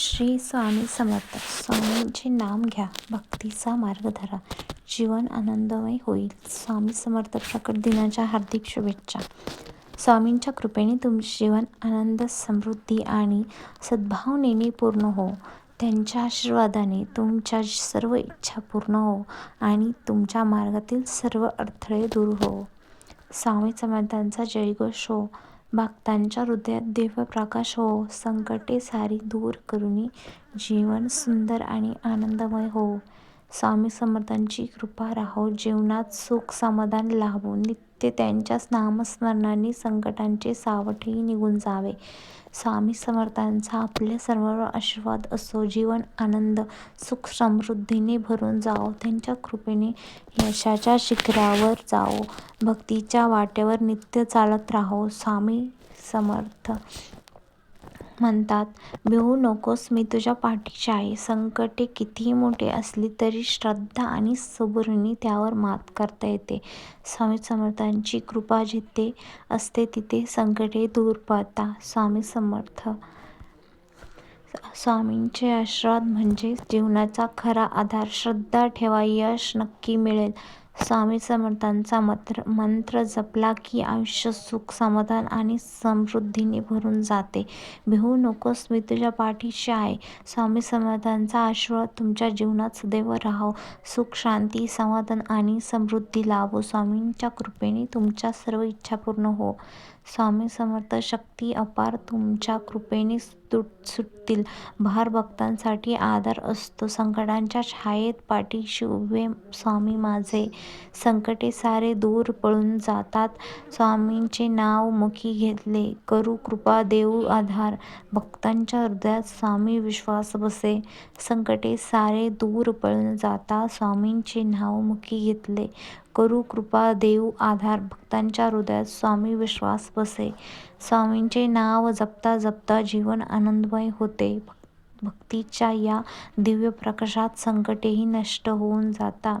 श्री स्वामी समर्थ. स्वामींचे नाम घ्या. भक्तीचा मार्ग धरा. जीवन आनंदमय होईल. स्वामी समर्थ प्रकट दिनाच्या हार्दिक शुभेच्छा. स्वामींच्या कृपेने तुमचे जीवन आनंद समृद्धी आणि सद्भावनेने पूर्ण हो. त्यांच्या आशीर्वादाने तुमच्या सर्व इच्छा पूर्ण हो आणि तुमच्या मार्गातील सर्व अडथळे दूर हो. स्वामी समर्थांचा जयघोष हो. भक्तांच्या हृदयात दिव्य प्रकाश हो. संकटे सारी दूर करून जीवन सुंदर आणि आनंदमय हो. स्वामी समर्थांची कृपा राहो. जीवनात सुख समाधान लाभो. नित्य त्यांच्या नामस्मरणाने संकटांचे सावटही निघून जावे. स्वामी समर्थांचा आपल्या सर्वांवर आशीर्वाद असो. जीवन आनंद सुख समृद्धीने भरून जावो. त्यांच्या कृपेने यशाच्या शिखरावर जाओ भक्तीच्या वाटेवर नित्य चालत राहो. स्वामी समर्थ. म्हणतात भिवू नकोस मी तुझ्या पाठीशी आहे. संकटे कितीही मोठी असली तरी श्रद्धा आणि सबुरीने त्यावर मात करता येते. स्वामी समर्थांची कृपा जिथे असते तिथे संकटे दूर पळता स्वामी समर्थ. स्वामींचे आशीर्वाद म्हणजे जीवनाचा खरा आधार. श्रद्धा ठेवा यश नक्की मिळेल. स्वामी समर्थांचा मंत्र मंत्र जपला की आयुष्य सुख समाधान आणि समृद्धीने भरून जाते. भिवू नकोस मी तुझ्या पाठीशी आहे. स्वामी समर्थांचा आशीर्वाद तुमच्या जीवनात सदैव राहो. सुख शांती समाधान आणि समृद्धी लाभो. स्वामींच्या कृपेने तुमच्या सर्व इच्छा पूर्ण हो. स्वामी समर्थ शक्ती अपार तुमच्या कृपेने सुटतील. भार भक्तांसाठी आधार असतो. संकटांच्या छायेत पाठीशी उभे स्वामी माझे. संकटे सारे दूर पळून जातात. स्वामींचे नाव मुखी घेतले. करू कृपा देऊ आधार. भक्तांच्या हृदयात स्वामी विश्वास बसे. संकटे सारे दूर पळून जातात स्वामींचे नाव मुखी घेतले. करू कृपा देऊ आधार. भक्तांच्या हृदयात स्वामी विश्वास बसे. स्वामींचे नाव जपता जपता जीवन आनंदमय होते. भक्तीच्या या दिव्य प्रकाशात संकटेही नष्ट होऊन जातात